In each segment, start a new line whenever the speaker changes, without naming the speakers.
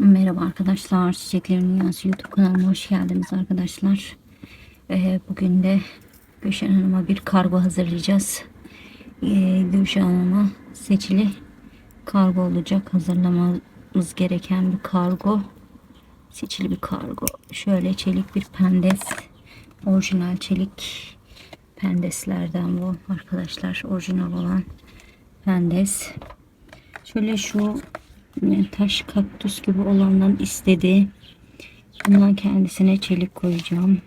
Merhaba arkadaşlar. Çiçeklerin Dünyası YouTube kanalıma hoş geldiniz arkadaşlar. Ee, bugün de Gülşen Hanım'a bir kargo hazırlayacağız. Ee, Gülşen Hanım'a seçili kargo olacak. Hazırlamamız gereken bir kargo. Seçili bir kargo. Şöyle çelik bir pendes. Orijinal çelik pendeslerden bu arkadaşlar. Orijinal olan pendes. Şöyle şu e, taş kaktüs gibi olandan istedi. Bundan kendisine çelik koyacağım.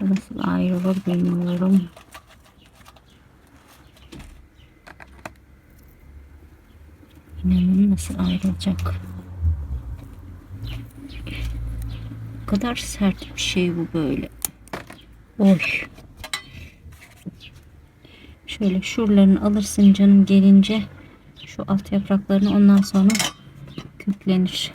Nasıl ayrılır bilmiyorum. İnanın nasıl ayrılacak. O kadar sert bir şey bu böyle. Oy. Şöyle şuralarını alırsın canım gelince şu alt yapraklarını ondan sonra köklenir.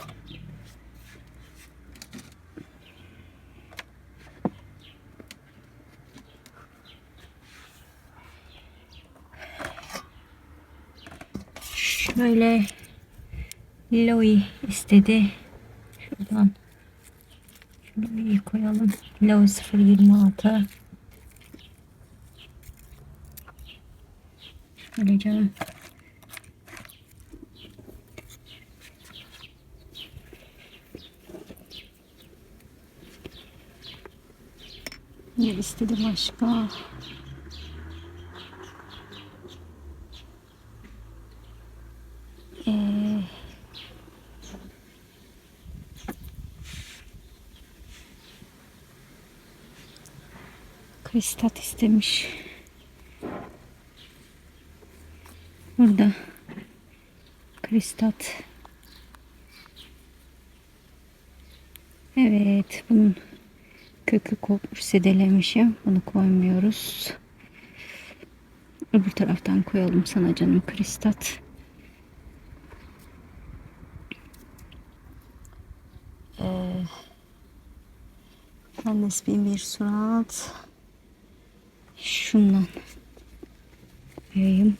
Şöyle Loi istedi. Şuradan şu Loi'yi koyalım. Loi 026 Şöyle canım. Ne istedi başka? Ee, kristat istemiş. Burada kristat. Evet, bunun kökü kopmuş, sedelemişim. Bunu koymuyoruz. Öbür taraftan koyalım sana canım kristat. Ee, bin bir surat. Şundan koyayım.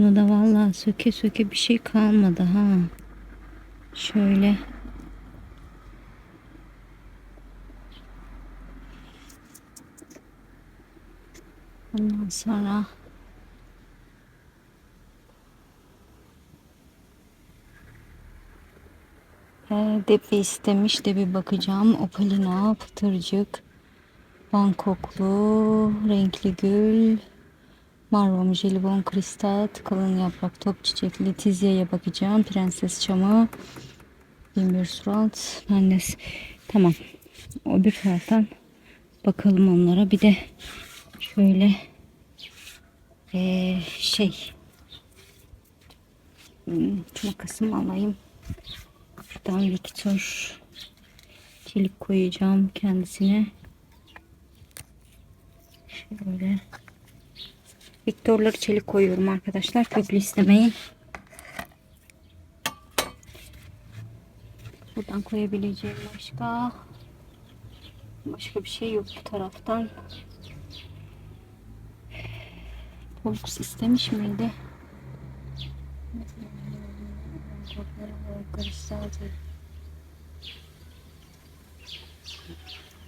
Buna da vallahi söke söke bir şey kalmadı ha. Şöyle. Ondan sonra ee, Depi istemiş de bir bakacağım. Opalina, pıtırcık, Bangkoklu, renkli gül, Marvam, jelibon, kristat, kalın yaprak, top çiçek, letizyaya bakacağım. Prenses çamı, binbir surat, mendes. Tamam. O bir taraftan bakalım onlara. Bir de şöyle ee, şey hmm, makasımı alayım. Şuradan Victor çelik koyacağım kendisine. Şöyle. Viktorları çelik koyuyorum arkadaşlar. Köklü istemeyin. Buradan koyabileceğim başka başka bir şey yok bu taraftan. Polks istemiş miydi?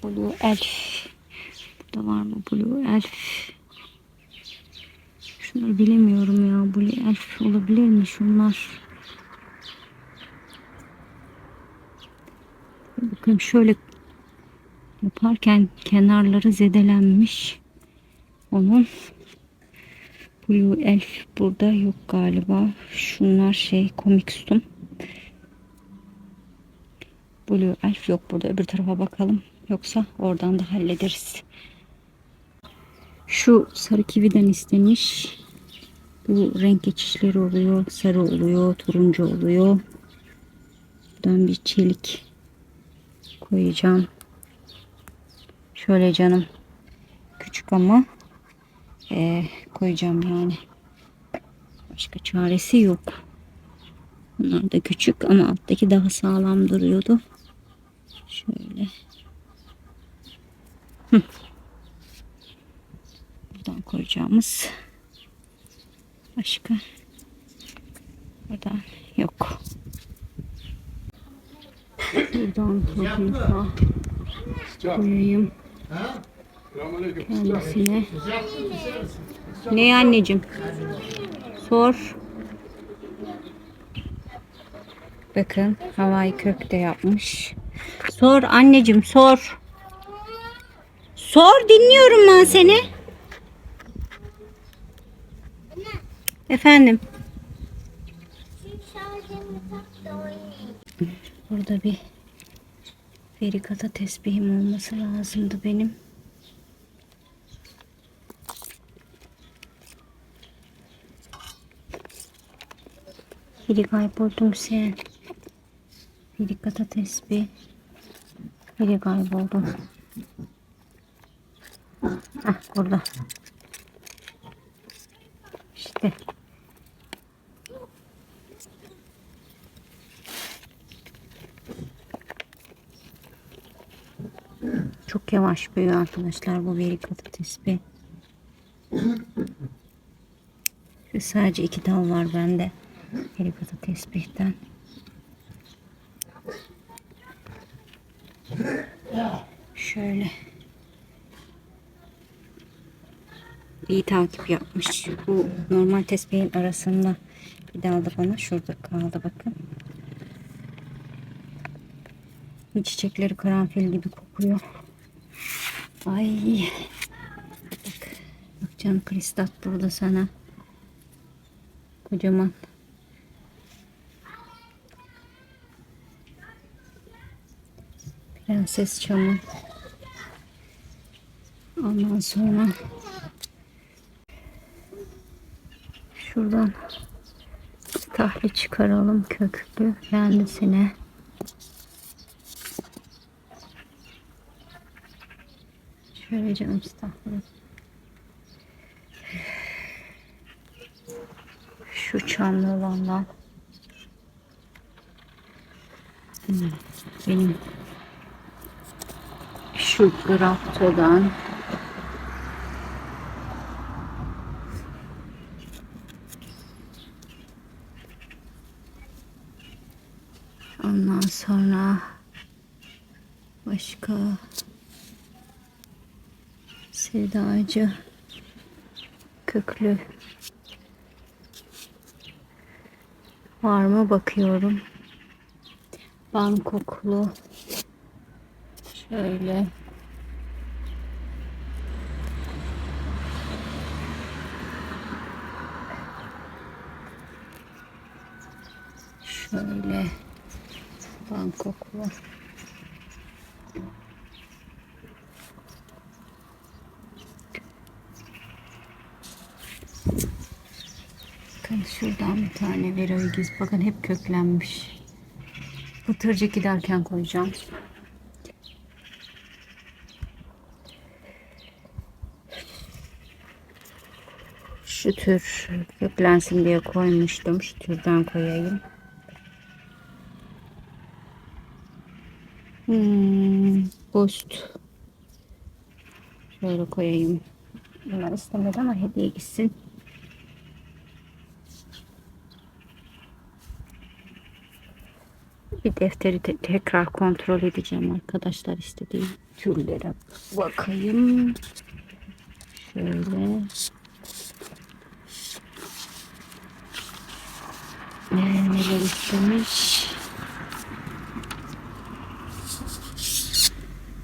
Blue Elf. Burada var mı Blue Elf? Şunları bilemiyorum ya. Blue Elf olabilir mi şunlar? Bakın şöyle yaparken kenarları zedelenmiş. Onun Blue Elf burada yok galiba. Şunlar şey komikstum. Blue Elf yok burada. Öbür tarafa bakalım. Yoksa oradan da hallederiz. Şu sarı kividen istemiş. Bu renk geçişleri oluyor. Sarı oluyor. Turuncu oluyor. Buradan bir çelik koyacağım. Şöyle canım. Küçük ama e, koyacağım yani. Başka çaresi yok. Bunlar da küçük ama alttaki daha sağlam duruyordu. Şöyle. Hı. Buradan koyacağımız başka Burada yok. Buradan topunuza koyayım kendisine. Ne anneciğim? Sor. Bakın havai köfte yapmış. Sor anneciğim sor. Sor dinliyorum ben seni. Efendim. Burada bir ferikata tesbihim olması lazımdı benim. Biri kayboldum sen. Ferikata tesbih. Biri kayboldu. Hah burada. İşte. Çok yavaş büyüyor arkadaşlar bu veri. Şu sadece iki dal var bende. Veri patates birden. Şöyle. İyi takip yapmış. Bu normal tesbihin arasında bir dalda bana şurada kaldı bakın. Çiçekleri karanfil gibi kokuyor. Ay. Bak, bak canım kristal burada sana. Kocaman. Prenses çamı. Ondan sonra şuradan tahli çıkaralım köklü kendisine. Şöyle canım tahli. Şu çamlı olandan. Hmm, Benim şu graftodan Ondan sonra başka sevda köklü. Var mı? Bakıyorum. Bangkoklu. Şöyle. Şöyle. Bangkoklu Bakın şuradan bir tane veroigiz. Bakın hep köklenmiş. Pıtırcı giderken koyacağım. Şu tür köklensin diye koymuştum. Şu türden koyayım. Hmm, Ghost. Şöyle koyayım. Bunlar istemedi ama hediye gitsin. Bir defteri te- tekrar kontrol edeceğim arkadaşlar istediğim türlere bakayım. Şöyle. Ne, neler istemiş?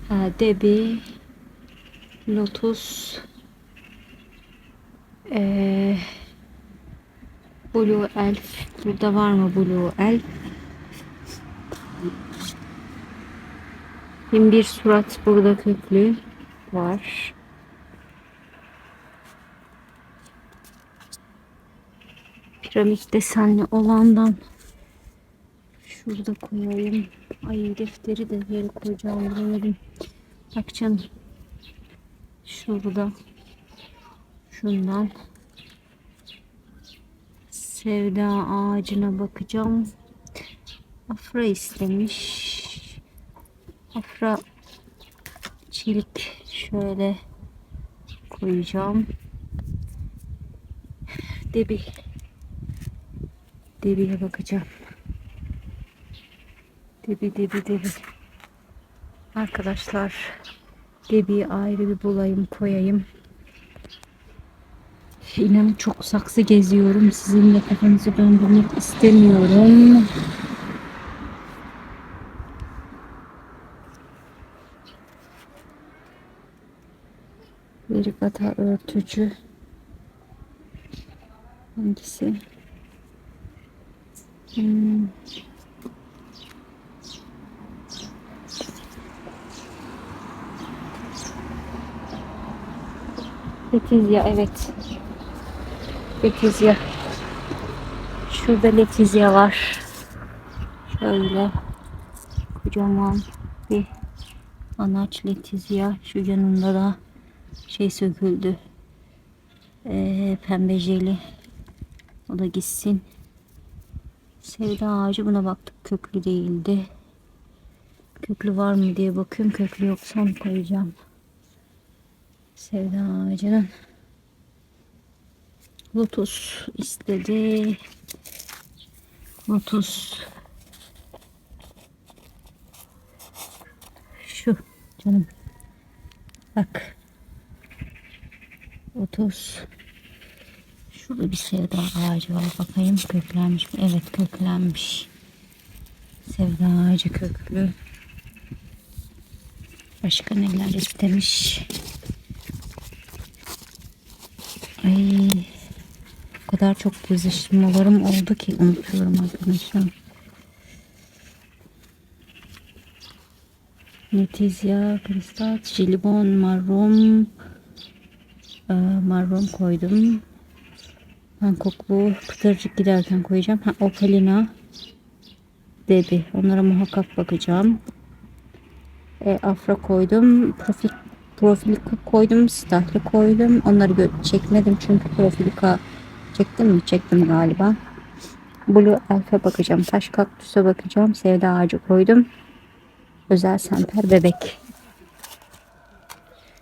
Ha, Debi, Lotus, ee, Blue Elf. Burada var mı Blue Elf? Bin bir surat burada köklü var. Piramit desenli olandan şurada koyayım. Ay defteri de yere koyacağım bilemedim. Bak canım. Şurada. Şundan. Sevda ağacına bakacağım. Afra istemiş. Afra çelik şöyle koyacağım. Debi Debiye bakacağım. Debi debi debi. Arkadaşlar debiyi ayrı bir bulayım koyayım. İnanın çok saksı geziyorum. Sizinle kafanızı döndürmek istemiyorum. Verigata örtücü. Hangisi? Hmm. Letizia evet. Letizia. Şurada Letizia var. Şöyle kocaman bir anaç Letizia. Şu yanında da şey söküldü. Ee, pembe jeli. O da gitsin. Sevda ağacı buna baktık köklü değildi. Köklü var mı diye bakıyorum. Köklü yoksa onu koyacağım. Sevda ağacının lotus istedi. Lotus şu canım bak lotus şurada bir sevda ağacı var. Bakayım köklenmiş mi? Evet köklenmiş. Sevda ağacı köklü. Başka neler istemiş? Ay, o kadar çok yazışmalarım oldu ki unutuyorum arkadaşlar. Letizia, kristal, jelibon, marron, e, marron koydum. Pankoklu pıtırcık giderken koyacağım. Ha, opalina, debi. Onlara muhakkak bakacağım. E, afra koydum. Profil profilika koydum, stahli koydum. Onları çekmedim çünkü profilika çektim mi? Çektim galiba. Blue Elf'e bakacağım. Taş kaktüse bakacağım. Sevda ağacı koydum. Özel semper bebek.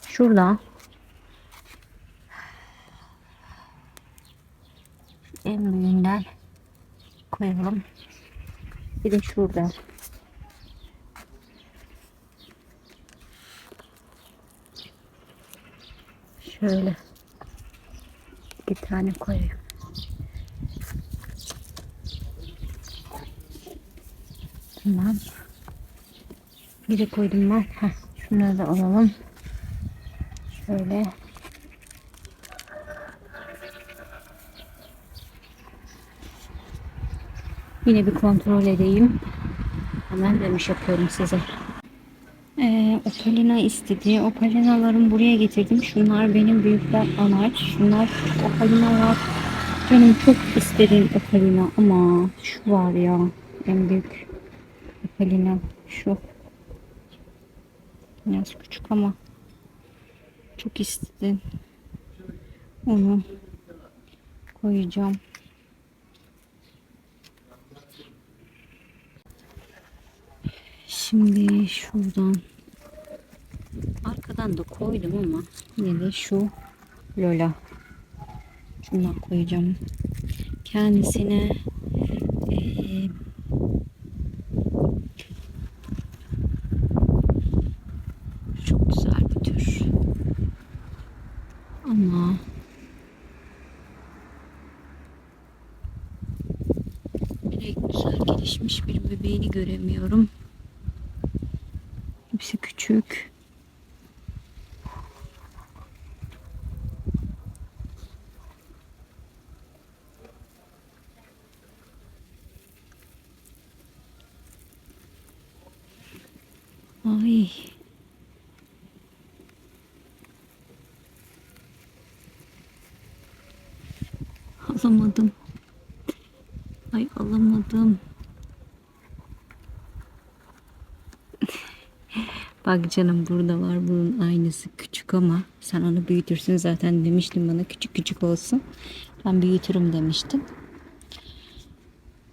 Şurada en büyüğünden koyalım. Bir de şurada. Şöyle bir tane koyayım. Tamam. Bir de koydum ben. Heh, şunları da alalım. Şöyle. Yine bir kontrol edeyim. Hemen dönüş yapıyorum size. Ee, opalina istedi. Opalinalarımı buraya getirdim. Şunlar benim büyükler anaç. Şunlar opalinalar. Canım çok istediğim opalina ama şu var ya en büyük opalina şu. Biraz küçük ama çok istedim. Onu koyacağım. Şimdi şuradan arkadan da koydum ama yine de şu Lola şundan koyacağım. Kendisine eee, çok güzel bir tür. Ama bir güzel gelişmiş bir bebeğini göremiyorum. Hepsi küçük. Ay. Alamadım. Ay alamadım. Bak canım burada var bunun aynısı küçük ama sen onu büyütürsün zaten demiştin bana küçük küçük olsun. Ben büyütürüm demiştim.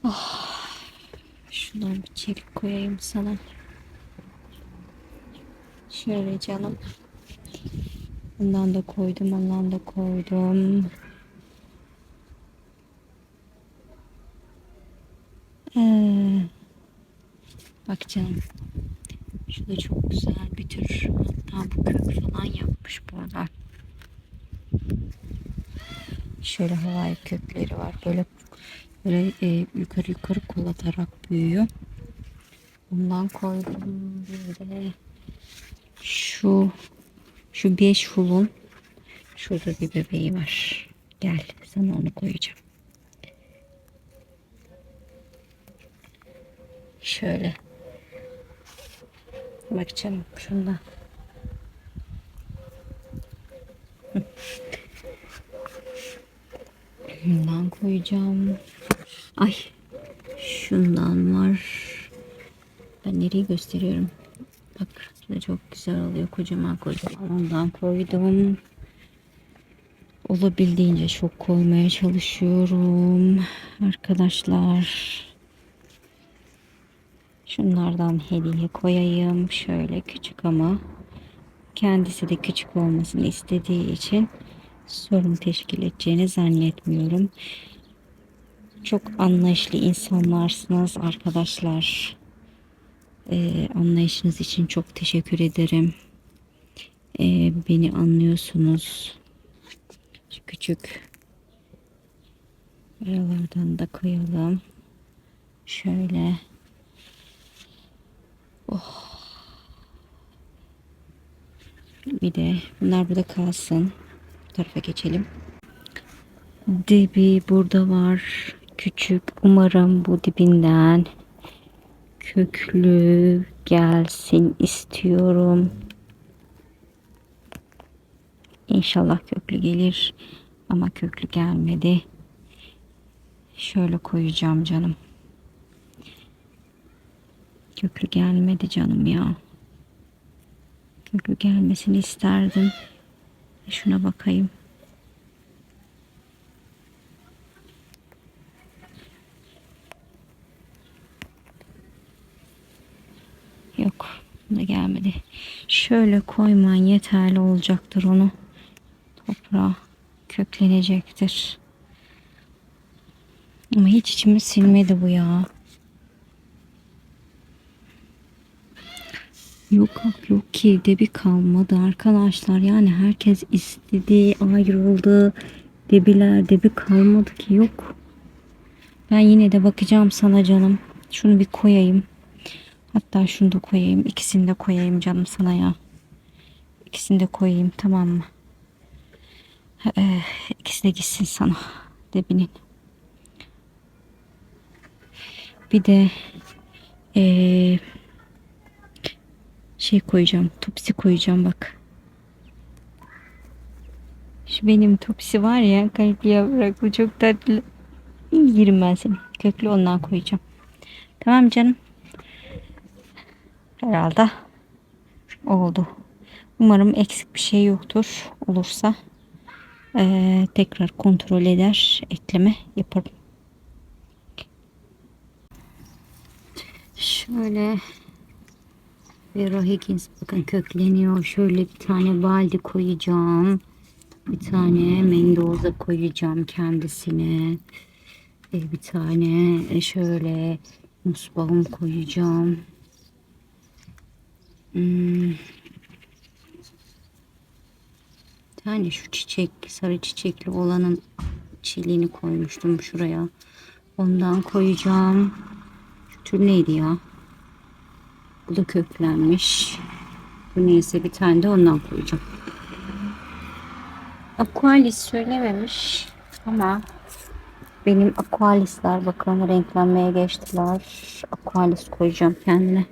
Oh. Şuradan bir çelik koyayım sana. Şöyle canım. Bundan da koydum, ondan da koydum. Ee, bak canım. Şu da çok güzel bir tür. Hatta bu kök falan yapmış burada. Şöyle havai kökleri var. Böyle böyle e, yukarı yukarı kolatarak büyüyor. Bundan koydum bir de şu şu beş fulun şurada bir bebeği var. Gel sana onu koyacağım. Şöyle. Bak canım şunda. Bundan koyacağım. Ay şundan var. Ben nereyi gösteriyorum? Bak bu da çok güzel oluyor. Kocaman kocaman. Ondan koydum. Olabildiğince çok koymaya çalışıyorum. Arkadaşlar. Şunlardan hediye koyayım. Şöyle küçük ama kendisi de küçük olmasını istediği için sorun teşkil edeceğini zannetmiyorum. Çok anlayışlı insanlarsınız arkadaşlar. Ee, anlayışınız için çok teşekkür ederim. Ee, beni anlıyorsunuz. Şu küçük aralardan da koyalım. Şöyle. Oh. Bir de bunlar burada kalsın. Bu tarafa geçelim. Dibi burada var. Küçük. Umarım bu dibinden köklü gelsin istiyorum. İnşallah köklü gelir. Ama köklü gelmedi. Şöyle koyacağım canım. Köklü gelmedi canım ya. Köklü gelmesini isterdim. Şuna bakayım. Yok. Da gelmedi. Şöyle koyman yeterli olacaktır onu. Toprağa köklenecektir. Ama hiç içimi silmedi bu ya. Yok yok ki de bir kalmadı arkadaşlar. Yani herkes istedi, ayrıldı. Debiler de bir kalmadı ki yok. Ben yine de bakacağım sana canım. Şunu bir koyayım. Hatta şunu da koyayım. İkisini de koyayım canım sana ya. İkisini de koyayım tamam mı? Ee, ikisi de gitsin sana. Debinin. Bir de ee, şey koyacağım. Topsi koyacağım bak. Şu benim topsi var ya kalpli yaprak bu çok tatlı. Yerim ben seni. Köklü ondan koyacağım. Tamam canım. Herhalde oldu. Umarım eksik bir şey yoktur. Olursa ee, tekrar kontrol eder. Ekleme yaparım. Şöyle Vera Higgins bakın kökleniyor. Şöyle bir tane baldi koyacağım. Bir tane Mendoza koyacağım kendisine. Ee, bir tane şöyle musbağım koyacağım. Hmm. Bir tane şu çiçek sarı çiçekli olanın çiliğini koymuştum şuraya. Ondan koyacağım. Şu tür neydi ya? Bu da köklenmiş. Bu neyse bir tane de ondan koyacağım. Aqualis söylememiş ama benim aqualisler bakın renklenmeye geçtiler. Aqualis koyacağım kendine.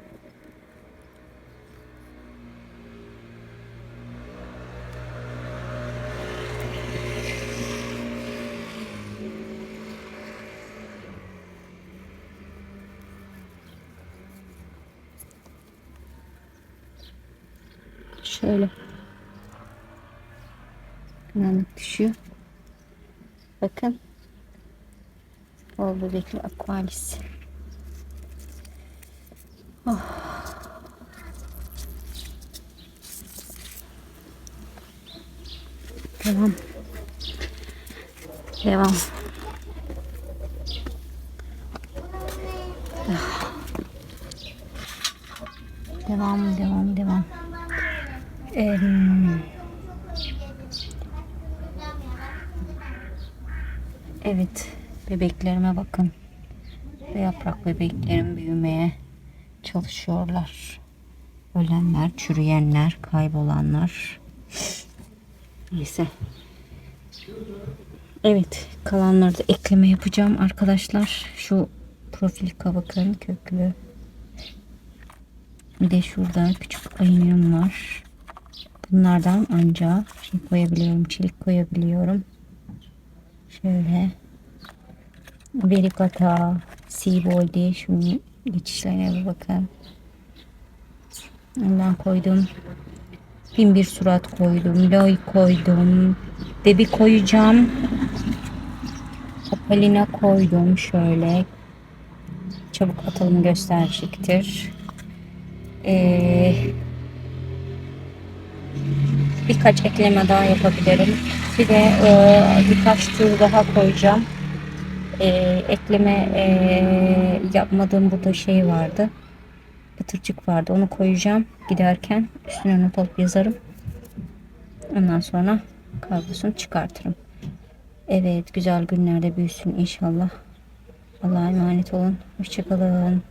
Şöyle. Karanlık düşüyor. Bakın. Bol bebekli aqualis. Oh. Devam. Devam. Devam, devam, devam. Em, evet, bebeklerime bakın. Ve yaprak bebeklerim büyümeye çalışıyorlar. Ölenler, çürüyenler, kaybolanlar. Neyse. Evet, kalanları da ekleme yapacağım arkadaşlar. Şu profil kabakların köklü. Bir de şurada küçük ayınım var. Bunlardan ancak şey koyabiliyorum, çelik koyabiliyorum. Şöyle. Vericata, Seaboldi, şunun geçişlerine bir bakın. Ondan koydum. Bin bir surat koydum. Loy koydum. Bebi koyacağım. Opalina koydum şöyle. Çabuk atılım gösterecektir. Ee, birkaç ekleme daha yapabilirim. Bir de e, birkaç tür daha koyacağım. Ee, ekleme e, yapmadığım burada şey vardı. Pıtırcık vardı. Onu koyacağım giderken. Üstüne not alıp yazarım. Ondan sonra kablosunu çıkartırım. Evet güzel günlerde büyüsün inşallah. Allah'a emanet olun. Hoşçakalın.